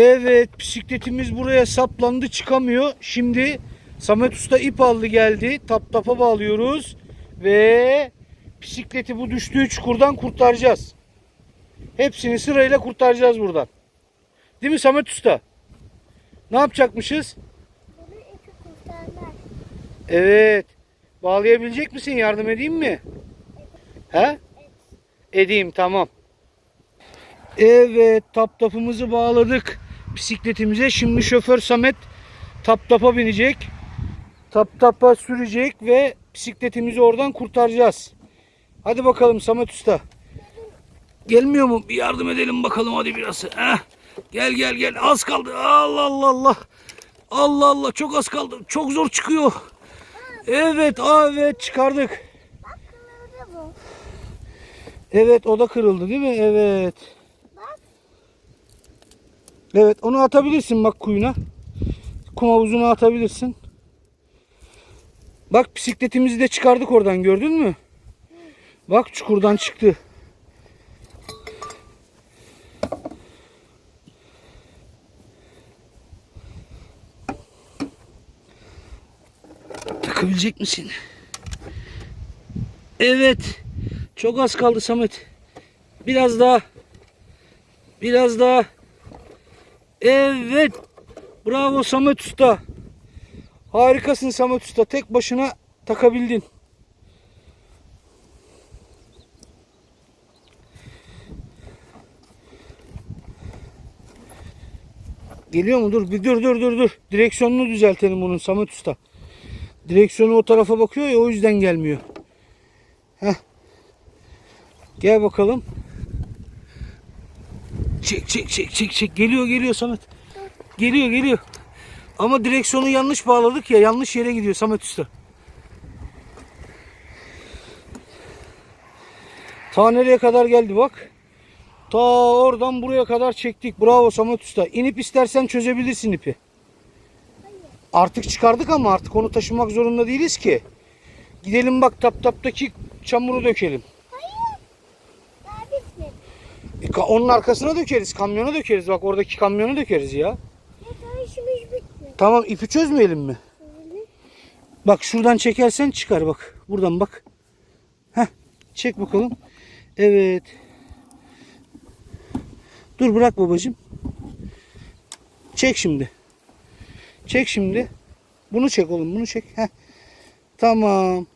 Evet bisikletimiz buraya saplandı çıkamıyor. Şimdi Samet Usta ip aldı geldi. Tap tapa bağlıyoruz. Ve bisikleti bu düştüğü çukurdan kurtaracağız. Hepsini sırayla kurtaracağız buradan. Değil mi Samet Usta? Ne yapacakmışız? Evet. Bağlayabilecek misin? Yardım edeyim mi? He? Edeyim tamam. Evet tap tapımızı bağladık bisikletimize. Şimdi şoför Samet tap tapa binecek. Tap tapa sürecek ve bisikletimizi oradan kurtaracağız. Hadi bakalım Samet Usta. Gelmiyor mu? Bir yardım edelim bakalım hadi biraz. Heh. Gel gel gel. Az kaldı. Allah Allah Allah. Allah Allah çok az kaldı. Çok zor çıkıyor. Evet, evet çıkardık. Evet o da kırıldı değil mi? Evet. Evet onu atabilirsin bak kuyuna. Kum havuzuna atabilirsin. Bak bisikletimizi de çıkardık oradan gördün mü? Bak çukurdan çıktı. Takabilecek misin? Evet. Çok az kaldı Samet. Biraz daha. Biraz daha. Evet. Bravo Samet Usta. Harikasın Samet Usta. Tek başına takabildin. Geliyor mu? Dur bir dur dur dur dur. Direksiyonunu düzeltelim bunun Samet Usta. Direksiyonu o tarafa bakıyor ya o yüzden gelmiyor. Heh. Gel bakalım. Çek çek çek çek çek. Geliyor geliyor Samet. Geliyor geliyor. Ama direksiyonu yanlış bağladık ya yanlış yere gidiyor Samet Usta. Ta nereye kadar geldi bak. Ta oradan buraya kadar çektik. Bravo Samet Usta. İnip istersen çözebilirsin ipi. Artık çıkardık ama artık onu taşımak zorunda değiliz ki. Gidelim bak tap taptaki çamuru dökelim. E, onun arkasına dökeriz. Kamyona dökeriz. Bak oradaki kamyona dökeriz ya. Ya daha işimiz bitmedi. Tamam ipi çözmeyelim mi? Öyle. Bak şuradan çekersen çıkar bak. Buradan bak. Heh. Çek bakalım. Evet. Dur bırak babacığım. Çek şimdi. Çek şimdi. Bunu çek oğlum bunu çek. Heh. Tamam.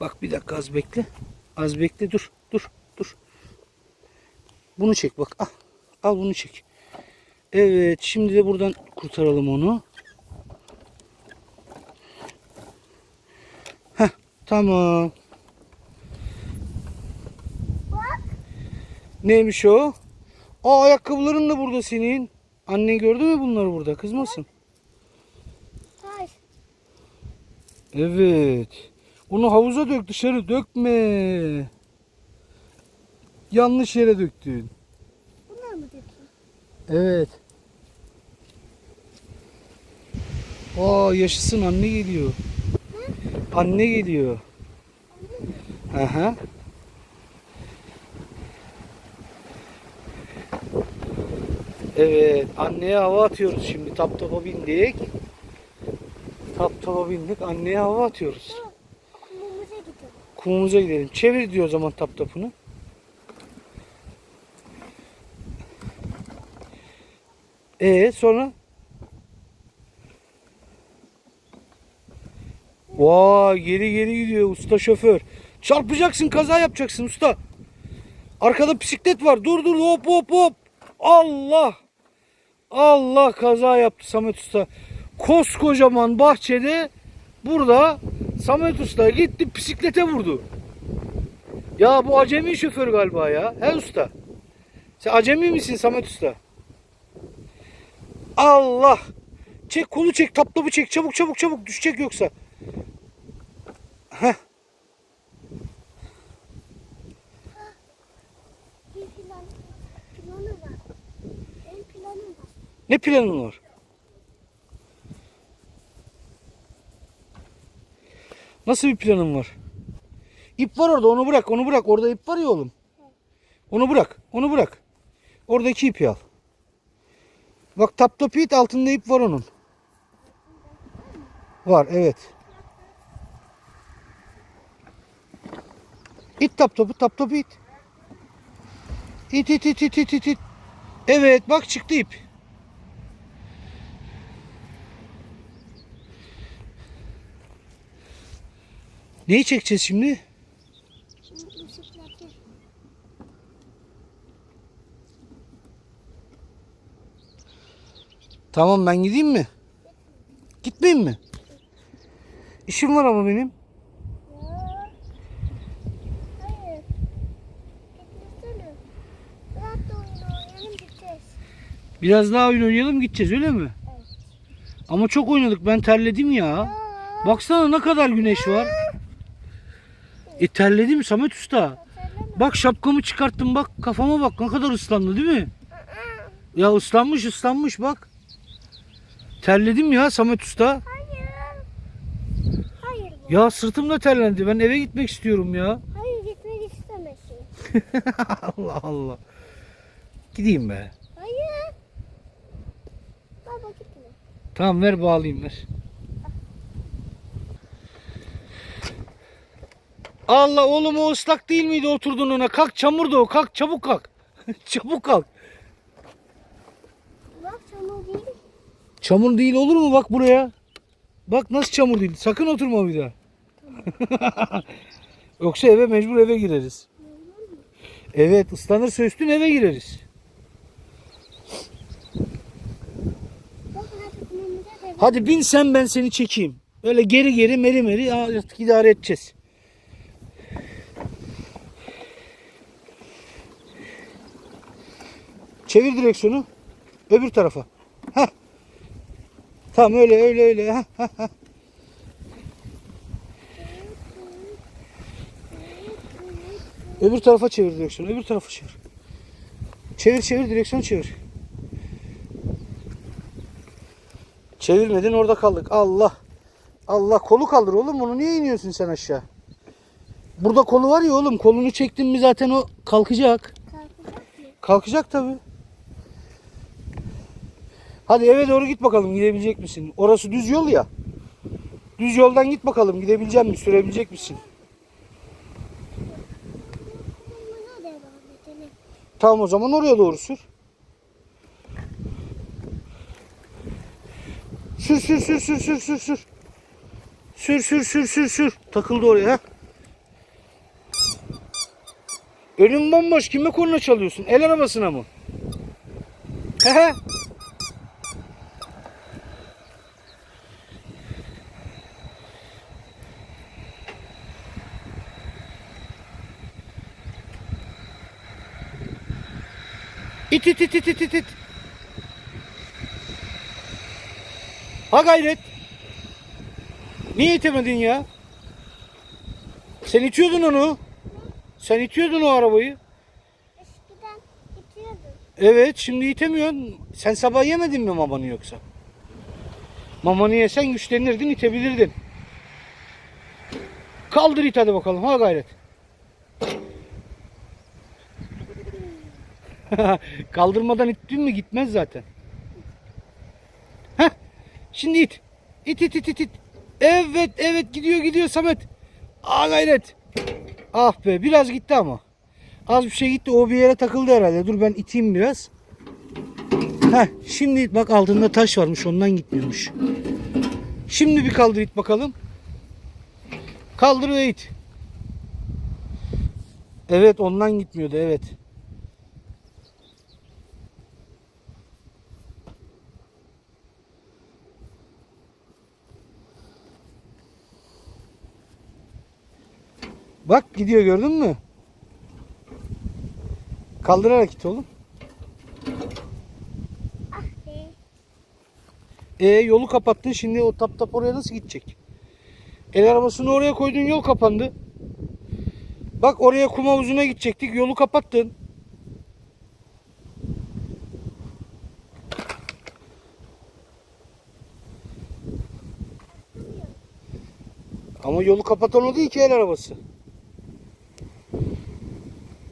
Bak bir dakika az bekle. Az bekle dur. Dur. Dur. Bunu çek bak. Al. Al bunu çek. Evet. Şimdi de buradan kurtaralım onu. Heh. Tamam. Bak. Neymiş o? Aa ayakkabıların da burada senin. Annen gördü mü bunları burada? Kızmasın. Taş. Evet. Onu havuza dök dışarı dökme. Yanlış yere döktün. Bunlar mı dökeyim? Evet. Aa yaşasın anne geliyor. Anne geliyor. Aha. Evet, anneye hava atıyoruz şimdi. Tap topa bindik. Tap topa bindik. Anneye hava atıyoruz. Kumumuza gidelim. Çevir diyor o zaman tap tapını. Ee sonra? Vay geri geri gidiyor usta şoför. Çarpacaksın kaza yapacaksın usta. Arkada bisiklet var. Dur dur hop hop hop. Allah. Allah kaza yaptı Samet Usta. Koskocaman bahçede burada Samet Usta gitti bisiklete vurdu. Ya bu acemi şoför galiba ya. He usta. Sen acemi misin Samet Usta? Allah. Çek kolu çek taplabı çek çabuk çabuk çabuk düşecek yoksa. Heh. Ne planın var? Nasıl bir planın var? İp var orada onu bırak onu bırak. Orada ip var ya oğlum. Onu bırak onu bırak. Oradaki ipi al. Bak tap tap it altında ip var onun. Var evet. İt tap topu tap topu. İt it it it it it it. Evet bak çıktı ip. Neyi çekeceğiz şimdi? Şimdi bisikleti. Tamam ben gideyim mi? Gitmeyeyim mi? İşim var ama benim. Biraz daha oyun oynayalım gideceğiz öyle mi? Evet. Ama çok oynadık ben terledim ya. Baksana ne kadar güneş var. E terledim Samet Usta. Bak şapkamı çıkarttım bak kafama bak ne kadar ıslandı değil mi? Ya ıslanmış ıslanmış bak. Terledim ya Samet Usta. Hayır. Hayır. Ya sırtım da terlendi ben eve gitmek istiyorum ya. Hayır gitmek istemesin. Allah Allah. Gideyim be. Hayır. Baba gitme. Tamam ver bağlayayım ver. Allah oğlum o ıslak değil miydi oturdun ona? Kalk çamurdu o kalk çabuk kalk. çabuk kalk. Bak çamur değil. Çamur değil olur mu bak buraya. Bak nasıl çamur değil. Sakın oturma bir daha. Yoksa eve mecbur eve gireriz. Evet ıslanırsa üstün eve gireriz. Hadi bin sen ben seni çekeyim. Öyle geri geri meri meri artık idare edeceğiz. Çevir direksiyonu. Öbür tarafa. Heh. Tamam öyle öyle öyle. Heh, heh, heh. Öbür tarafa çevir direksiyonu. Öbür tarafa çevir. Çevir çevir direksiyonu çevir. Çevirmedin orada kaldık. Allah. Allah kolu kaldır oğlum bunu niye iniyorsun sen aşağı? Burada kolu var ya oğlum kolunu çektin mi zaten o kalkacak. kalkacak mı? Kalkacak tabi. Hadi eve doğru git bakalım gidebilecek misin? Orası düz yol ya. Düz yoldan git bakalım gidebilecek misin? Sürebilecek misin? Tamam o zaman oraya doğru sür. Sür sür sür sür sür sür sür. Sür sür sür sür sür. Takıldı oraya. Önüm bomboş. Kime korna çalıyorsun? El arabasına mı? He he. İt it it it it it it. Ha gayret. Niye itemedin ya? Sen itiyordun onu. Sen itiyordun o arabayı. Eskiden itiyordum. Evet şimdi itemiyorsun. Sen sabah yemedin mi mamanı yoksa? Mamanı yesen güçlenirdin itebilirdin. Kaldır it hadi bakalım ha gayret. Kaldırmadan ittin mi gitmez zaten. Heh. Şimdi it. İt it it it it. Evet evet gidiyor gidiyor Samet. Aa gayret. Ah be biraz gitti ama. Az bir şey gitti o bir yere takıldı herhalde. Dur ben iteyim biraz. Heh şimdi bak altında taş varmış ondan gitmiyormuş. Şimdi bir kaldır it bakalım. Kaldır ve it. Evet ondan gitmiyordu evet. Bak gidiyor gördün mü? Kaldırarak git oğlum. Ah. E yolu kapattın şimdi o tap tap oraya nasıl gidecek? El arabasını oraya koydun yol kapandı. Bak oraya kum havuzuna gidecektik yolu kapattın. Ama yolu kapatan o değil ki el arabası.